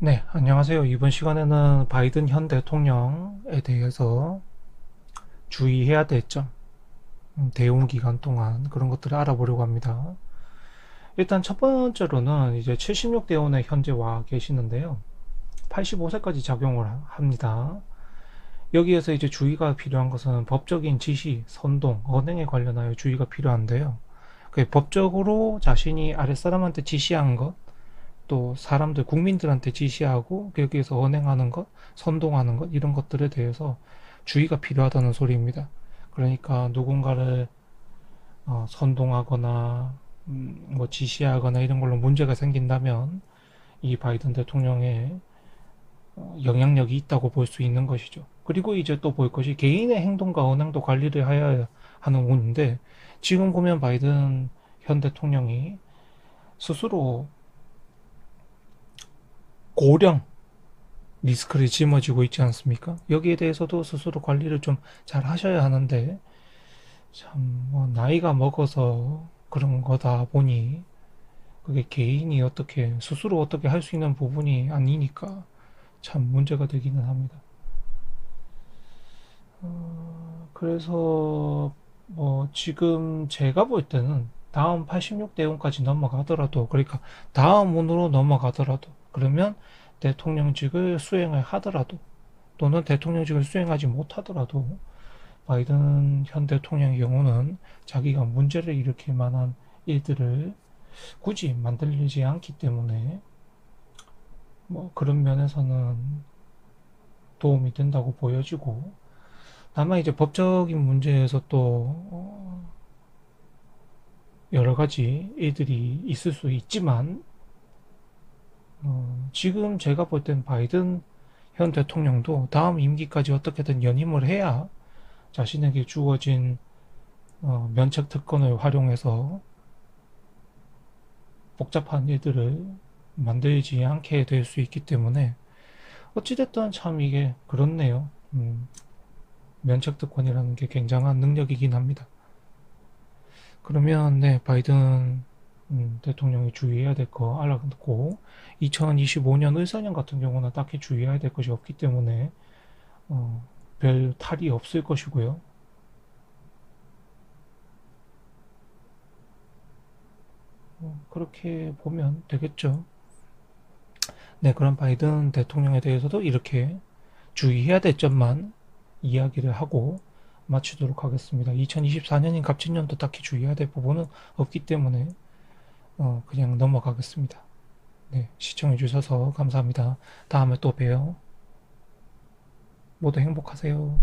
네, 안녕하세요. 이번 시간에는 바이든 현 대통령에 대해서 주의해야 될 점, 음, 대응 기간 동안 그런 것들을 알아보려고 합니다. 일단 첫 번째로는 이제 76대 원에 현재 와 계시는데요. 85세까지 작용을 하- 합니다. 여기에서 이제 주의가 필요한 것은 법적인 지시, 선동, 언행에 관련하여 주의가 필요한데요. 그 법적으로 자신이 아랫사람한테 지시한 것, 또 사람들, 국민들한테 지시하고 거기에서 언행하는 것, 선동하는 것, 이런 것들에 대해서 주의가 필요하다는 소리입니다. 그러니까 누군가를 어, 선동하거나 음, 뭐 지시하거나 이런 걸로 문제가 생긴다면 이 바이든 대통령의 어, 영향력이 있다고 볼 수 있는 것이죠. 그리고 이제 또 볼 것이 개인의 행동과 언행도 관리를 해야 하는 부분인데 지금 보면 바이든 현 대통령이 스스로 고령 리스크를 짊어지고 있지 않습니까? 여기에 대해서도 스스로 관리를 좀 잘 하셔야 하는데 참 뭐 나이가 먹어서 그런 거다 보니 그게 개인이 어떻게 스스로 어떻게 할 수 있는 부분이 아니니까 참 문제가 되기는 합니다. 어, 그래서 뭐 지금 제가 볼 때는 다음 86대운까지 넘어가더라도 그러니까 다음 운으로 넘어가더라도 그러면 대통령직을 수행을 하더라도 또는 대통령직을 수행하지 못하더라도 바이든 현 대통령의 경우는 자기가 문제를 일으킬 만한 일들을 굳이 만들지 않기 때문에 뭐 그런 면에서는 도움이 된다고 보여지고 다만 이제 법적인 문제에서 또 어, 여러 가지 일들이 있을 수 있지만 어, 지금 제가 볼 땐 바이든 현 대통령도 다음 임기까지 어떻게든 연임을 해야 자신에게 주어진 어, 면책 특권을 활용해서 복잡한 일들을 만들지 않게 될 수 있기 때문에 어찌됐든 참 이게 그렇네요. 음, 면책 특권이라는 게 굉장한 능력이긴 합니다. 그러면 네 바이든 음, 대통령이 주의해야 될 거 알아듣고 2025년 을사년 같은 경우는 딱히 주의해야 될 것이 없기 때문에 어, 별 탈이 없을 것이고요. 어, 그렇게 보면 되겠죠. 네, 그럼 바이든 대통령에 대해서도 이렇게 주의해야 될 점만 이야기를 하고 마치도록 하겠습니다. 2024년인 갑진년도 딱히 주의해야 될 부분은 없기 때문에 어, 그냥 넘어가겠습니다. 네, 시청해 주셔서 감사합니다. 다음에 또 봬요. 모두 행복하세요.